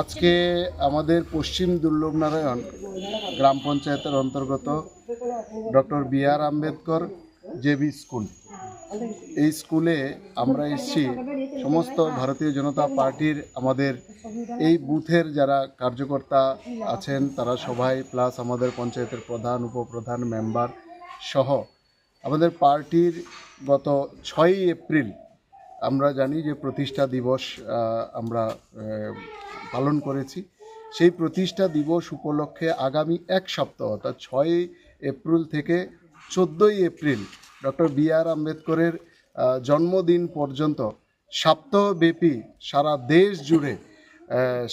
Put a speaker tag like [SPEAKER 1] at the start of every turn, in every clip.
[SPEAKER 1] আজকে আমাদের পশ্চিম দুর্লভনারায়ণ গ্রাম পঞ্চায়েতের অন্তর্গত doctor B R Ambedkar JB school. এই স্কুলে আমরা এসেছি সমস্ত ভারতীয় জনতা পার্টির আমাদের এই বুথের যারা কার্যকর্তা আছেন, তারা সবাই প্লাস আমাদের পঞ্চায়েতের প্রধান, উপপ্রধান মেম্বার সহ আমাদের পার্টির গত ছয়ই এপ্রিল আমরা জানি যে প্রতিষ্ঠা দিবস আমরা পালন করেছি। সেই প্রতিষ্ঠা দিবস উপলক্ষে আগামী এক সপ্তাহ অর্থাৎ ছয়ই এপ্রিল থেকে চোদ্দোই এপ্রিল ডক্টর বি আর আম্বেদকরের জন্মদিন পর্যন্ত সপ্তাহব্যাপী সারা দেশ জুড়ে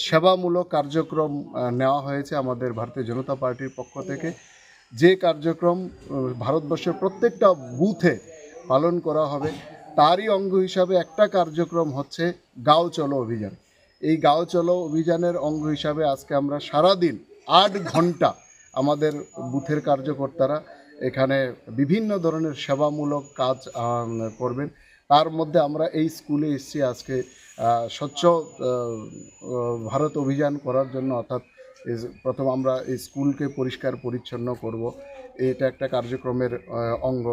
[SPEAKER 1] সেবামূলক কার্যক্রম নেওয়া হয়েছে আমাদের ভারতীয় জনতা পার্টির পক্ষ থেকে। যে কার্যক্রম ভারতবর্ষের প্রত্যেকটা বুথে পালন করা হবে, তারই অঙ্গ হিসাবে একটা কার্যক্রম হচ্ছে গাঁও চলো অভিযান। এই গাঁও চলো অভিযানের অঙ্গ হিসাবে আজকে আমরা সারাদিন আট ঘণ্টা আমাদের বুথের কার্যকর্তারা এখানে বিভিন্ন ধরনের সেবামূলক কাজ করবেন। তার মধ্যে আমরা এই স্কুলে এসেছি আজকে স্বচ্ছ ভারত অভিযান করার জন্য। অর্থাৎ প্রথম আমরা এই স্কুলকে পরিষ্কার পরিচ্ছন্ন করব। এটা একটা কার্যক্রমের অঙ্গ।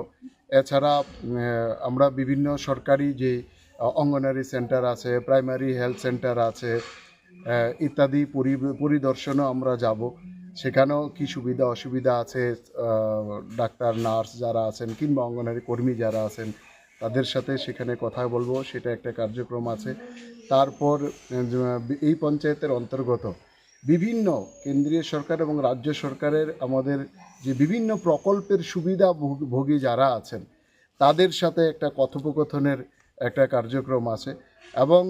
[SPEAKER 1] এছাড়া আমরা বিভিন্ন সরকারি যে অঙ্গনারী সেন্টার আছে, প্রাইমারি হেলথ সেন্টার আছে ইত্যাদি পরি- পরিদর্শনও আমরা যাব। সেখানেও কি সুবিধা, অসুবিধা আছে ডাক্তার, নার্স যারা আছেন কিংবা অঙ্গনারী কর্মী যারা আছেন, তাদের সাথে সেখানে কথা বলব, সেটা একটা কার্যক্রম আছে। তারপর এই পঞ্চায়েতের অন্তর্গত বিভিন্ন কেন্দ্রীয় সরকার এবং রাজ্য সরকারের আমাদের যে বিভিন্ন প্রকল্পের সুবিধা ভোগী যারা আছেন, তাদের সাথে একটা কথোপকথনের একটা কার্যক্রম আছে এবং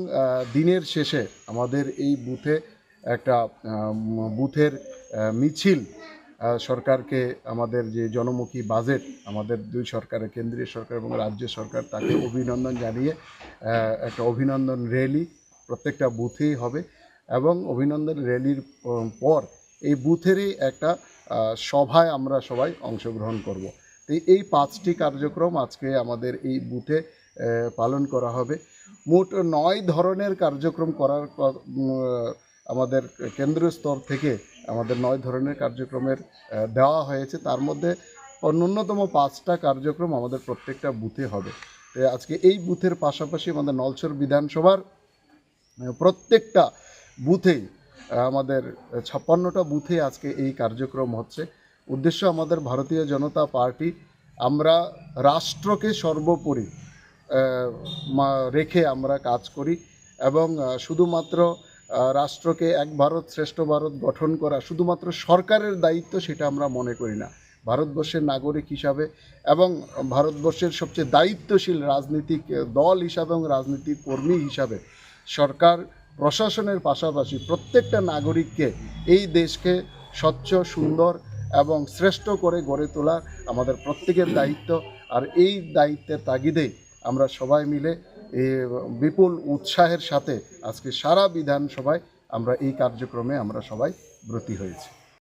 [SPEAKER 1] দিনের শেষে আমাদের এই বুথে একটা বুথের মিছিল সরকারকে আমাদের যে জনমুখী বাজেট, আমাদের দুই সরকারের, কেন্দ্রীয় সরকার এবং রাজ্য সরকার, তাকে অভিনন্দন জানিয়ে একটা অভিনন্দন র্যালি প্রত্যেকটা বুথেই হবে এবং অভিনন্দন র্যালির পর এই বুথেরই একটা সভায় আমরা সবাই অংশগ্রহণ করব। তো এই পাঁচটি কার্যক্রম আজকে আমাদের এই বুথে পালন করা হবে। মোট নয় ধরনের কার্যক্রম করার আমাদের কেন্দ্রীয় স্তর থেকে আমাদের নয় ধরনের কার্যক্রমের দেওয়া হয়েছে। তার মধ্যে ন্যূনতম পাঁচটা কার্যক্রম আমাদের প্রত্যেকটা বুথে হবে। আজকে এই বুথের পাশাপাশি আমাদের নলছর বিধানসভার প্রত্যেকটা বুথেই আমাদের ছাপ্পান্নটা বুথে আজকে এই কার্যক্রম হচ্ছে। উদ্দেশ্য আমাদের ভারতীয় জনতা পার্টি, আমরা রাষ্ট্রকে সর্বোপরি রেখে আমরা কাজ করি এবং শুধুমাত্র রাষ্ট্রকে এক ভারত শ্রেষ্ঠ ভারত গঠন করা শুধুমাত্র সরকারের দায়িত্ব সেটা আমরা মনে করি না। ভারতবর্ষের নাগরিক হিসাবে এবং ভারতবর্ষের সবচেয়ে দায়িত্বশীল রাজনীতিক দল হিসাবে এবং রাজনীতিক কর্মী হিসাবে সরকার প্রশাসনের পাশাপাশি প্রত্যেকটা নাগরিককে এই দেশকে স্বচ্ছ, সুন্দর এবং শ্রেষ্ঠ করে গড়ে তোলা আমাদের প্রত্যেকের দায়িত্ব। আর এই দায়িত্বের তাগিদেই আমরা সবাই মিলে বিপুল উৎসাহের সাথে আজকে সারা বিধানসভায় আমরা এই কার্যক্রমে আমরা সবাই ব্রতী হয়েছি।